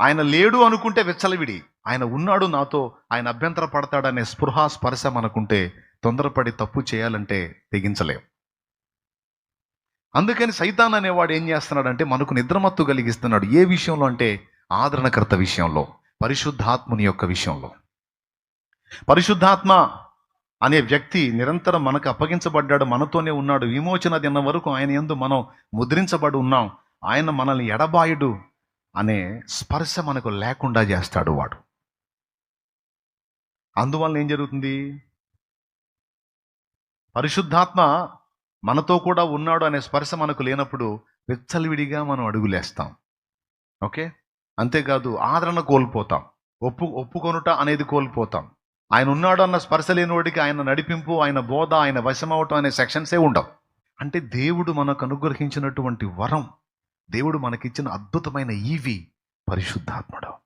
ఆయన లేడు అనుకుంటే వెచ్చలవిడి. ఆయన ఉన్నాడు నాతో ఆయన అభ్యంతర పడతాడనే స్పృహ స్పర్శ మనకుంటే తొందరపడి తప్పు చేయాలంటే తెగించలేం. అందుకని సైతాన్ అనేవాడు ఏం చేస్తున్నాడంటే మనకు నిద్రమత్తు కలిగిస్తున్నాడు. ఏ విషయంలో అంటే ఆదరణకర్త విషయంలో పరిశుద్ధాత్ముని యొక్క విషయంలో. పరిశుద్ధాత్మ అనే వ్యక్తి నిరంతరం మనకు అప్పగించబడ్డాడు మనతోనే ఉన్నాడు. విమోచన దిన వరకు ఆయన ఎందు మనం ముద్రించబడి ఉన్నాం. ఆయన మనల్ని ఎడబాయుడు. అనే స్పర్శ మనకు లేకుండా చేస్తాడు వాడు. అందువల్ల ఏం జరుగుతుంది? పరిశుద్ధాత్మ మనతో కూడా ఉన్నాడు అనే స్పర్శ మనకు లేనప్పుడు విచ్చలవిడిగా మనం అడుగులేస్తాం. ఓకే? అంతేకాదు ఆదరణ కోల్పోతాం. ఒప్పు ఒప్పుకొనుట అనేది కోల్పోతాం. ఆయన ఉన్నాడు అన్న స్పర్శ లేనివాడికి ఆయన నడిపింపు ఆయన బోధ ఆయన వశమవటం అనే సెక్షన్సే ఉండవు. అంటే దేవుడు మనకు అనుగ్రహించినటువంటి వరం దేవుడు మనకిచ్చిన అద్భుతమైన ఈవి పరిశుద్ధాత్ముడు.